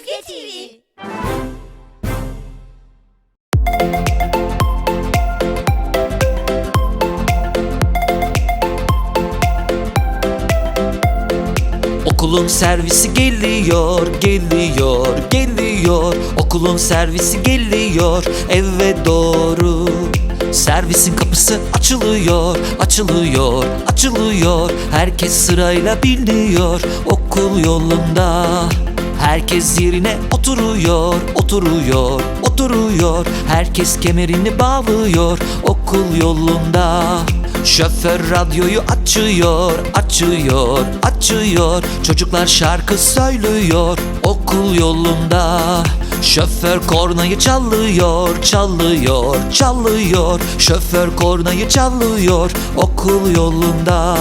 Çizgi TV. Okulun servisi geliyor, geliyor, geliyor. Okulun servisi geliyor eve doğru. Servisin kapısı açılıyor, açılıyor, açılıyor. Herkes sırayla biniyor okul yolunda Herkes yerine oturuyor, oturuyor, oturuyor. Herkes kemerini bağlıyor okul yolunda. Şoför radyoyu açıyor, açıyor, açıyor. Çocuklar şarkı söylüyor okul yolunda. Şoför kornayı çalıyor, çalıyor, çalıyor. Şoför kornayı çalıyor okul yolunda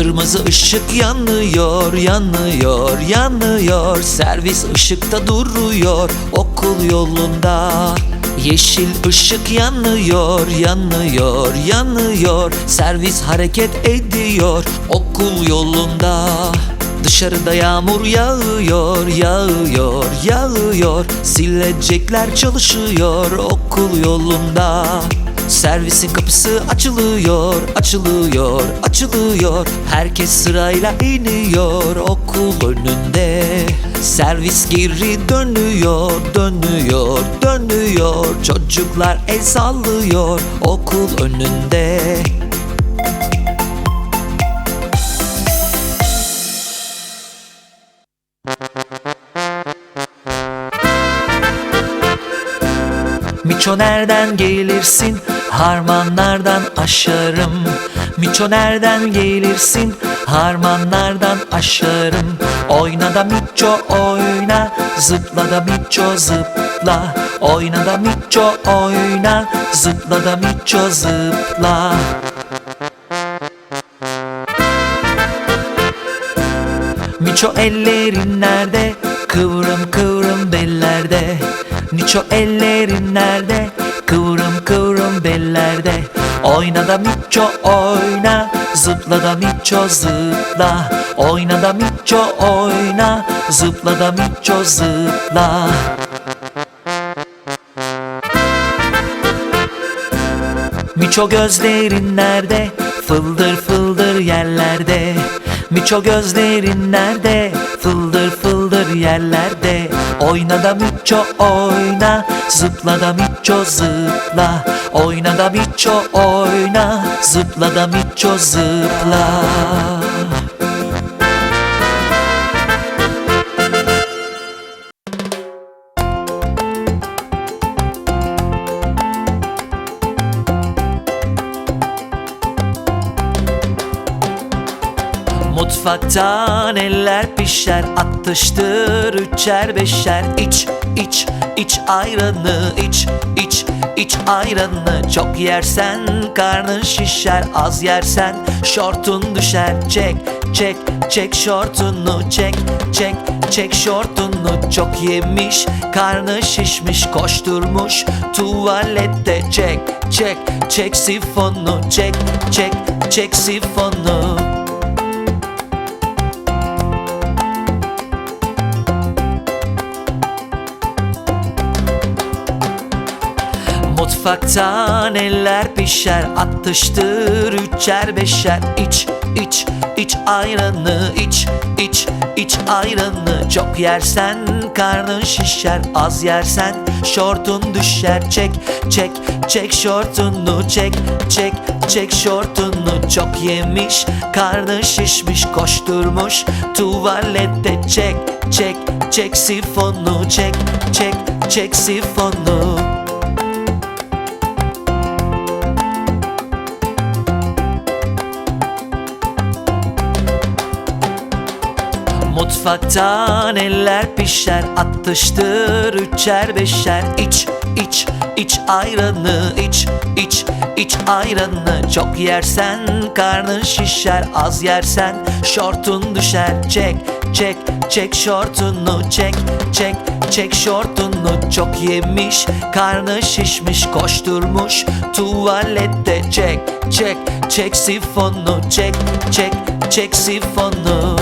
Kırmızı ışık yanıyor, yanıyor, yanıyor. Servis ışıkta duruyor okul yolunda. Yeşil ışık yanıyor, yanıyor, yanıyor. Servis hareket ediyor okul yolunda. Dışarıda yağmur yağıyor, yağıyor, yağıyor. Silecekler çalışıyor okul yolunda Servisin kapısı açılıyor, açılıyor, açılıyor. Herkes sırayla iniyor okul önünde. Servis geri dönüyor, dönüyor, dönüyor. Çocuklar el sallıyor okul önünde. Miço nereden gelirsin? Harmanlardan aşarım. Miço nereden gelirsin? Harmanlardan aşarım. Oyna da Miço oyna, zıpla da Miço zıpla. Oyna da Miço oyna, zıpla da Miço zıpla. Miço ellerin nerede? Kıvrım kıvrım bellerde Miço ellerin nerede? Kıvrım kıvrım bellerde Oyna da Miço oyna Zıpla da Miço zıpla. Oyna da Miço oyna Zıpla da Miço zıpla. Miço gözlerin nerede? Fıldır fıldır yerlerde. Miço gözlerin nerede? Fıldır fıldır yerlerde Oyna da Miço oyna. Zıpla da Miço zıpla. Oyna da Miço oyna. Zıpla da Miço zıpla Mutfaktan eller pişer Atıştır üçer beşer. İç iç iç ayranı iç iç iç ayranı. Çok yersen karnın şişer Az yersen şortun düşer. Çek çek çek şortunu Çek çek çek şortunu. Çok yemiş karnı şişmiş Koşturmuş tuvalette. Çek çek çek sifonu Çek çek çek sifonu Mutfaktan eller pişer? Atıştır üçer beşer. İç iç iç ayranı iç iç iç ayranı. Çok yersen karnın şişer Az yersen şortun düşer. Çek çek çek şortunu Çek çek çek şortunu. Çok yemiş karnı şişmiş Koşturmuş. Tuvalette Çek çek çek sifonu. Çek çek çek sifonu Mutfaktan eller pişer? Atıştır üçer beşer. İç iç iç ayranı iç iç iç ayranı. Çok yersen karnın şişer Az yersen şortun düşer. Çek çek çek şortunu Çek çek çek şortunu. Çok yemiş karnı şişmiş Koşturmuş tuvalette. Çek çek çek sifonu Çek çek çek sifonu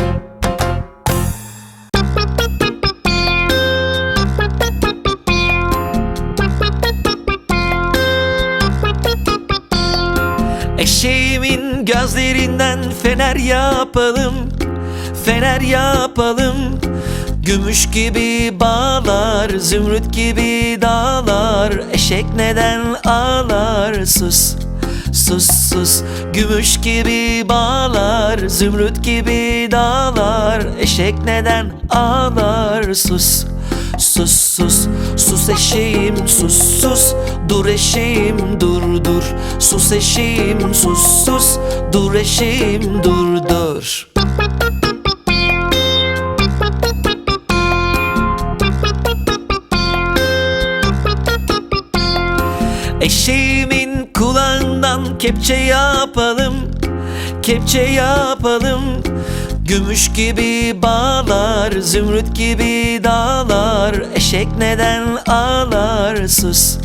gözlerinden fener yapalım Fener yapalım. Gümüş gibi bağlar Zümrüt gibi dağlar. Eşek neden ağlar? Sus Sus sus. Gümüş gibi bağlar Zümrüt gibi dağlar. Eşek neden ağlar? Sus Sus sus sus eşeğim sus sus. Dur eşeğim dur dur. Sus eşeğim sus sus. Dur eşeğim dur dur. Eşeğimin kulağından kepçe yapalım. Kepçe yapalım Gümüş gibi bağlar Zümrüt gibi dağlar. Eşek neden ağlar? Sus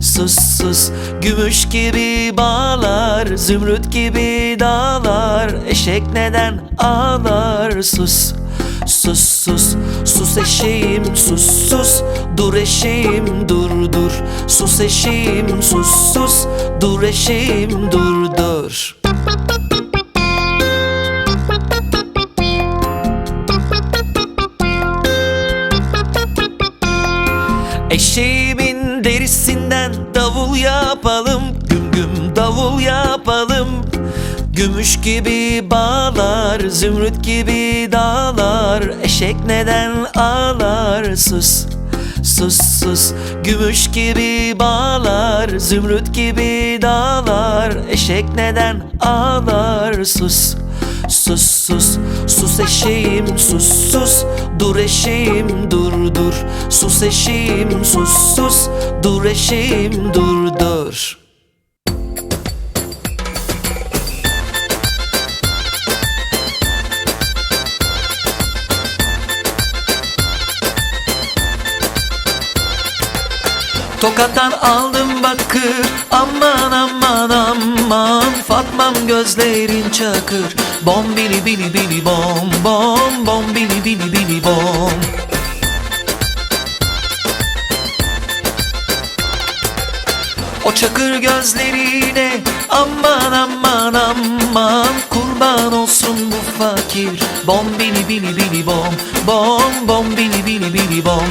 Sus sus. Gümüş gibi bağlar Zümrüt gibi dağlar. Eşek neden ağlar? Sus Sus sus. Sus eşeğim sus sus. Dur eşeğim dur dur. Sus eşeğim sus sus. Dur eşeğim dur dur Eşeğimin derisinden davul yapalım Güm güm davul yapalım. Gümüş gibi bağlar Zümrüt gibi dağlar. Eşek neden ağlar? Sus Sus sus. Gümüş gibi bağlar Zümrüt gibi dağlar. Eşek neden ağlar? Sus Sus sus. sus eşeğim sus sus. Dur eşeğim dur dur. Sus eşeğim sus sus. Dur eşeğim dur dur Tokattan aldım bakır Aman aman aman. Fatmam gözlerin çakır. Bom bili bili bili bom Bom bom bili bili bili bom. O çakır gözlerine aman aman aman. Kurban olsun bu fakir. Bom bili bili bili bom. Bom bom bili bili bili bom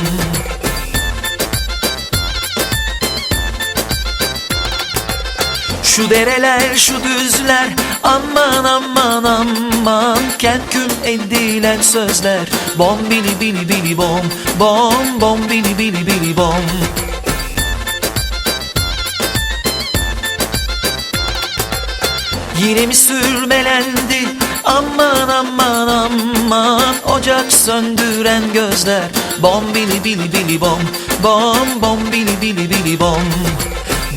Şu dereler şu düzler aman aman aman. Kelküm edilen sözler. Bom bili bili bili bom. Bom bom bili bili bili bom. Yine mi sürmelendi? Aman aman aman. Ocak söndüren gözler. Bom bili bili bili bom. Bom bom bili bili bili bom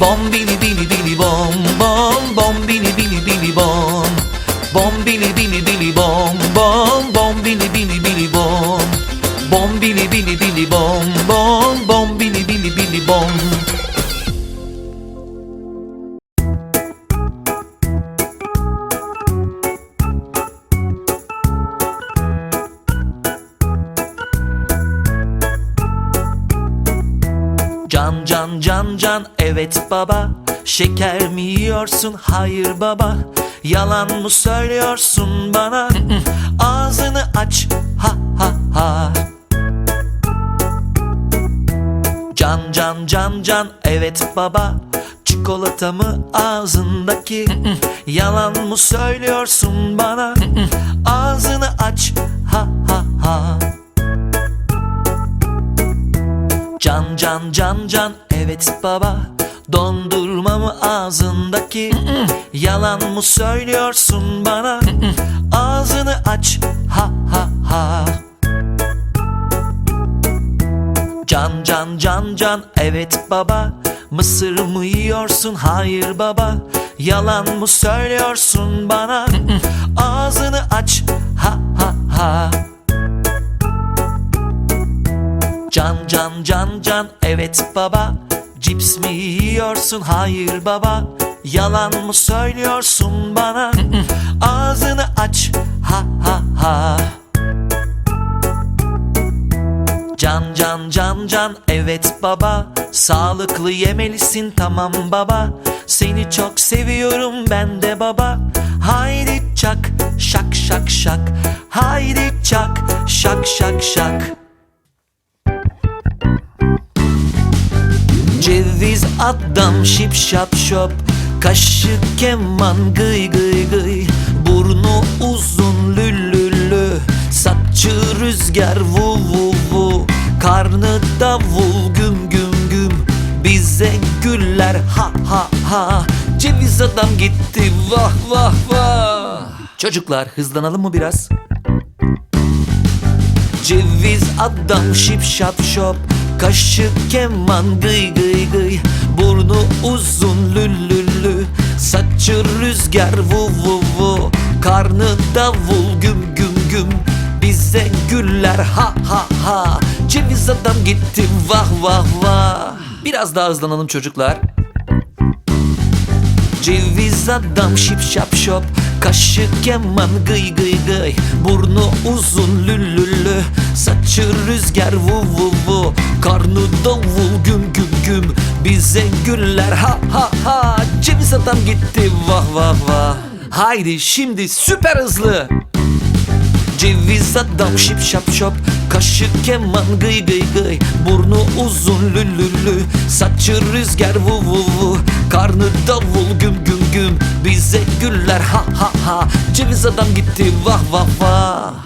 Bom bili bili bili bom Bom bom bili bili bili bom Bom bili bili bili bom Bom bom bili bili bili bom Bom bili bili bili bom Bom evet baba Şeker mi yiyorsun? Hayır baba Yalan mı söylüyorsun bana? Ağzını aç ha ha ha. Can can can can. Evet baba Çikolata mı ağzındaki? Yalan mı söylüyorsun bana? Ağzını aç ha ha ha. Can can can can. Evet baba Dondurma mı ağzındaki Yalan mı söylüyorsun bana? Ağzını aç ha ha ha. Can can can can evet baba. Mısır mı yiyorsun? Hayır baba. Yalan mı söylüyorsun bana? Ağzını aç ha ha ha. Can can can can evet baba Cips mi yiyorsun? Hayır baba. Yalan mı söylüyorsun bana? Ağzını aç. Ha ha ha. Can can can can. Evet baba. Sağlıklı yemelisin. Tamam baba. Seni çok seviyorum ben de baba. Haydi çak. Şak şak şak. Haydi çak. Şak şak şak Ceviz adam şip şap şop. Kaşı keman gıy gıy gıy. Burnu uzun lülülü. Saçı rüzgar vu vu vu. Karnı davul güm güm güm. Bize güller ha ha ha. Ceviz adam gitti vah vah vah. Çocuklar hızlanalım mı biraz? Ceviz adam şip şap şop Kaşı keman gıy gıy gıy. Burnu uzun lülülü Saçı rüzgar vu vu vu. Karnı davul güm güm güm. Bize güller ha ha ha. Ceviz adam gitti vah vah vah. Biraz daha hızlanalım çocuklar. Ceviz adam şip şap şop. Kaşı keman gıy gıy gıy. Burnu uzun lülülü Saçı rüzgar vu vu Karnı davul güm güm güm. Bize güller ha ha ha. Ceviz adam gitti vah vah vah. Haydi şimdi süper hızlı. Ceviz adam şip şap şop. Kaşı keman gıy gıy gıy. Burnu uzun lülülü Saçı rüzgar vu vu vu. Karnı davul güm güm güm. Bize güller ha ha ha. Ceviz adam gitti vah vah vah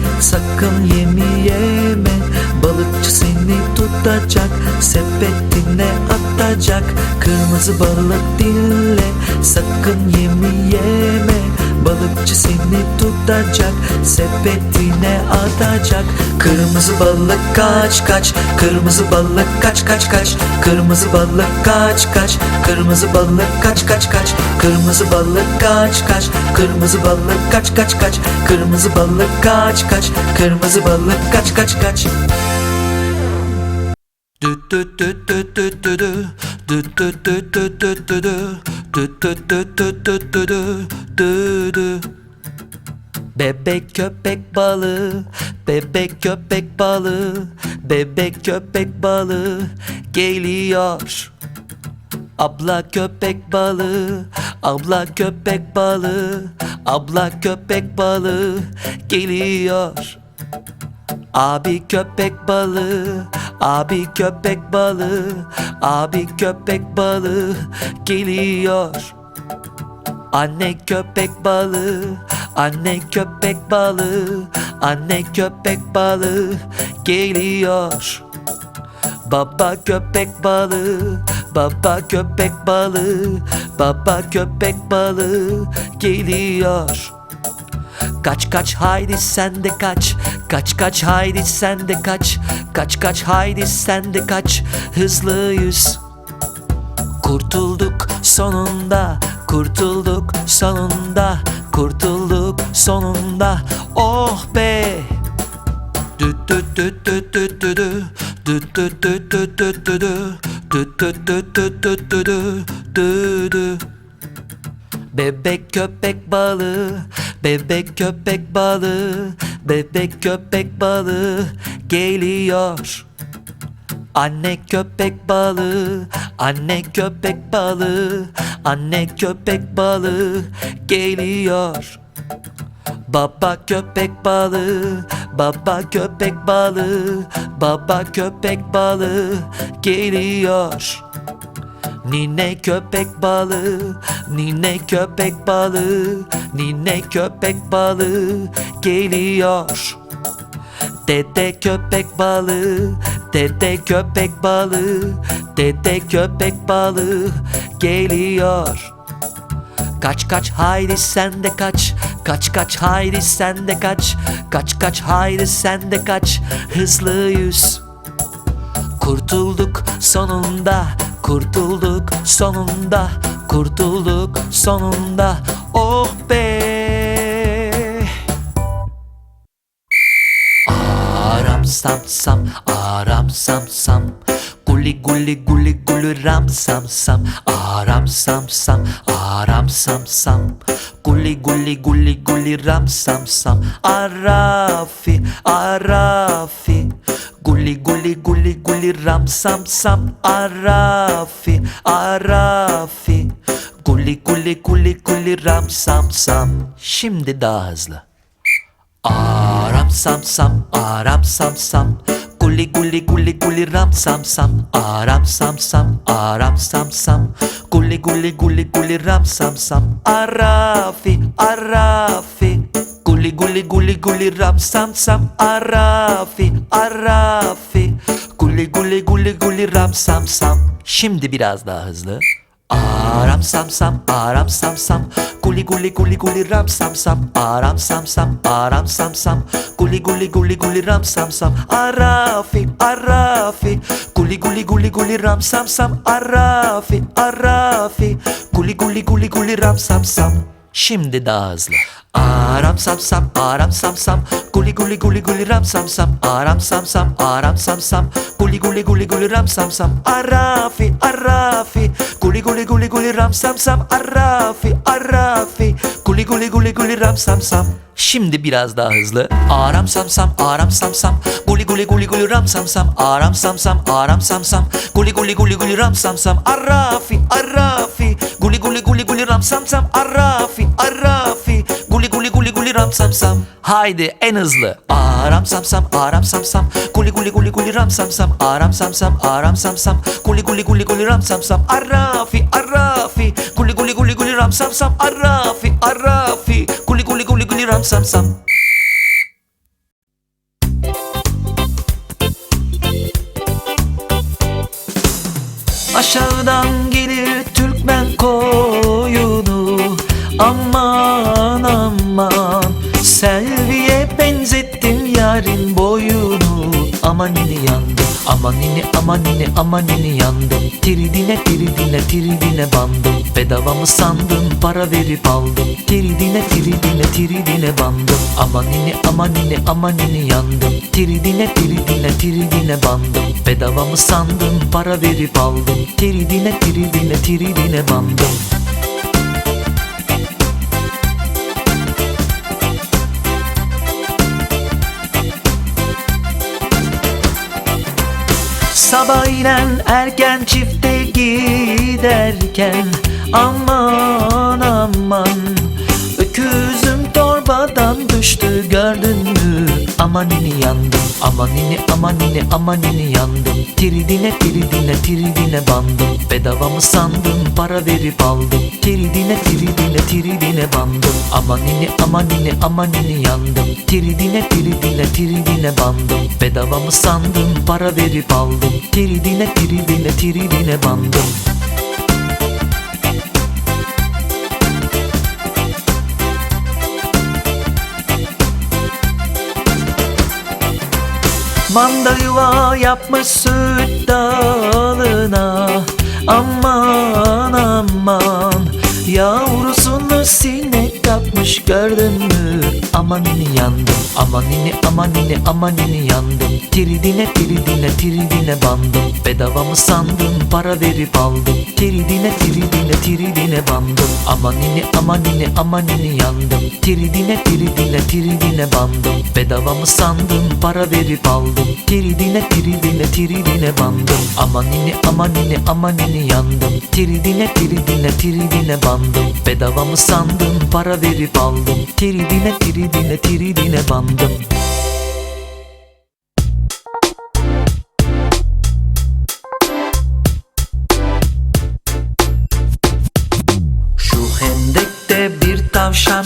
sakın yemi yeme Balıkçı seni tutacak sepetine atacak. Kırmızı balık dinle sakın yemi yeme Balıkçı seni tutacak sepetine atacak. Kırmızı balık kaç kaç Kırmızı balık kaç kaç kaç. Kırmızı balık kaç kaç Kırmızı balık kaç kaç kaç. Kırmızı balık kaç kaç Kırmızı balık kaç kaç kaç. Kırmızı balık kaç kaç Kırmızı balık kaç kaç kaç. Düt Bebek köpek balığı, bebek köpek balığı, bebek köpek balığı geliyor. Abla köpek balığı, abla köpek balığı, abla köpek balığı geliyor. Abi köpek balığı, abi köpek balığı, abi köpek balığı geliyor. Anne köpek balığı, anne köpek balığı, anne köpek balığı geliyor. Baba köpek balığı, baba köpek balığı, baba köpek balığı geliyor. Kaç kaç haydi sen de kaç Kaç kaç haydi sen de kaç Kaç kaç haydi sen de kaç Hızlı yüz Kurtulduk sonunda Kurtulduk sonunda Kurtulduk sonunda Oh be Düt düt düt düt düt düt dü. Düt düt düt düt düt düt dü. Düt düt düt düt düt düt dü. Dü dü. Bebek köpek balığı, bebek köpek balığı, bebek köpek balığı geliyor. Anne köpek balığı, Anne köpek balığı Anne köpek balığı Geliyor Baba köpek balığı, baba köpek balığı, baba köpek balığı geliyor. Nine köpek balığı, nine köpek balığı, nine köpek balığı geliyor. Dede köpek balığı, dede köpek balığı, dede köpek balığı geliyor. Kaç kaç haydi sen de kaç Kaç kaç haydi sen de kaç Kaç kaç haydi sen de kaç Hızlı yüz Kurtulduk sonunda Kurtulduk sonunda Kurtulduk sonunda. Oh be. Aram sam sam, aram sam sam Guli guli guli guli ram sam sam. Aram sam sam, aram sam sam. Guli guli guli guli ram sam sam. Arafi, arafi Guli guli guli guli ram sam sam. Arafi, arafi Guli guli guli guli ram sam sam. Şimdi daha hızlı. Aram sam sam, aram sam sam Guli guli guli guli ram sam sam. Aram sam sam, aram sam sam. Guli guli guli guli ram sam sam. Arafi, arafi Guli guli guli guli ram sam sam. Arafi, arafi Guli guli guli guli ram sam sam. Şimdi biraz daha hızlı Aram sam sam, aram sam sam. Guli guli guli guli ram sam sam. Aram sam sam, aram sam sam. Guli guli guli guli ram sam sam. Arafi, arafi. Guli guli guli guli ram sam sam. Arafi, arafi. Guli guli guli guli ram sam sam Şimdi daha hızlı Aram sam sam, aram sam sam Guli guli guli guli ram sam sam Aram sam sam, aram sam sam Guli guli guli guli ram sam sam Arafi, arafi Guli guli guli guli ram sam sam Arafi, arafi Guli guli guli guli ram sam sam Şimdi biraz daha hızlı Aram sam sam, aram sam sam Guli guli guli guli ram sam sam Aram sam sam, aram sam sam Guli guli guli guli ram sam sam Arafi, arafi Guli guli guli guli ram sam sam Arafi, arafi Guli guli guli guli ram sam sam Haydi en hızlı Aram sam sam, aram sam sam Guli guli guli guli ram sam sam Aram sam sam, aram sam sam Guli guli guli guli ram sam sam Arafi, arafi Guli guli guli guli ram sam sam Arafi, arafi Guli guli guli guli ram sam sam Aşağıdan gelir Türkmen koyunu Aman aman. Selviye benzettim yarın boyunu. Amanini yandım Amanini amanini amanini yandım. Tiridine tiridine tiridine bandım. Bedava mı sandın para verip aldım. Tiridine tiridine tiridine bandım. Amanini amanini amanini yandım. Tiridine tiridine tiridine bandım. Bedava mı sandın para verip aldım. Tiridine tiridine tiridine bandım Sabah ile erken çifte giderken Aman aman Öküzüm torbadan düştü gördün Amanini yandım? Amanini amanini amanini yandım? Tiridine tiridine tiridine bandım. Bedava mı sandın para verip aldım. Tiridine tiridine tiridine bandım. Amanini amanini amanini yandım? Tiridine tiridine tiridine bandım. Bedava mı sandın para verip aldım. Tiridine tiridine tiridine bandım Manda yuva yapmış süt dalına. Aman aman. Yavrusunu sinek varmış gördün mü? Amanini yandım Amanini amanini amanini yandım. Tiridine tiridine tiridine bandım. Bedava mı sandın para verip aldım. Tiridine tiridine tiridine bandım. Amanini amanini amanini yandım. Tiridine tiridine tiridine bandım. Bedava mı sandın para verip aldım. Tiridine tiridine tiridine bandım. Amanini amanini amanini yandım. Tiridine tiridine tiridine bandım. Bedava mı sandın para verip aldım. Tiridine tiridine tiridine bandım. Şu hendekte bir tavşan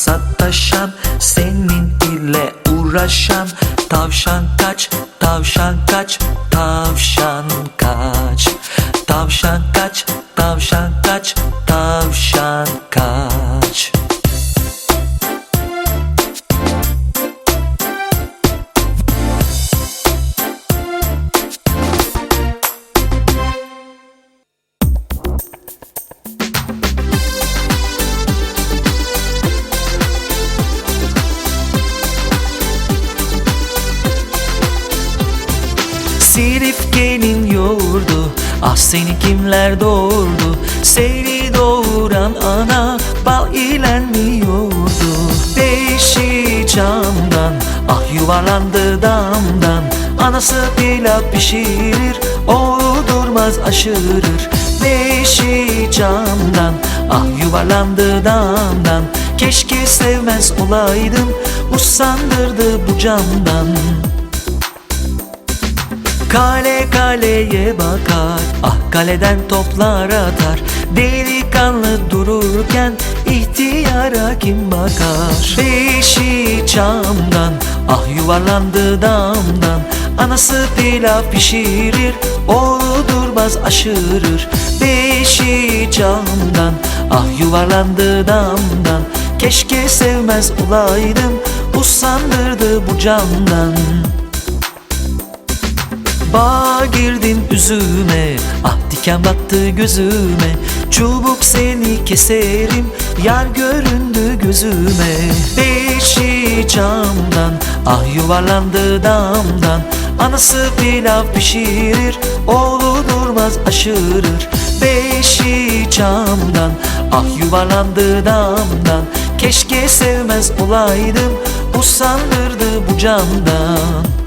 sataşan Senin ile uğraşan Tavşan kaç, tavşan kaç Tavşan kaç. Tavşan kaç, tavşan kaç Tavşan kaç seni kimler doğurdu Seni doğuran ana Bal ile mi yoğurdu Beşi camdan Ah yuvarlandı damdan. Anası pilav pişirir Oğlu durmaz aşırır. Beşi camdan Ah yuvarlandı damdan. Keşke sevmez olaydım Usandırdı bu camdan Kale kaleye bakar Ah kaleden toplar atar. Delikanlı dururken ihtiyara kim bakar? Beşi çamdan Ah yuvarlandı damdan. Anası pilav pişirir Oğlu durmaz aşırır. Beşi camdan Ah yuvarlandı damdan. Keşke sevmez olaydım Usandırdı bu camdan Bağ girdin üzüme Ah diken battı gözüme. Çubuk seni keserim Yar göründü gözüme. Beşi camdan Ah yuvarlandı damdan. Anası pilav pişirir Oğlu durmaz aşırır. Beşi camdan Ah yuvarlandı damdan. Keşke sevmez olaydım Usandırdı bu camdan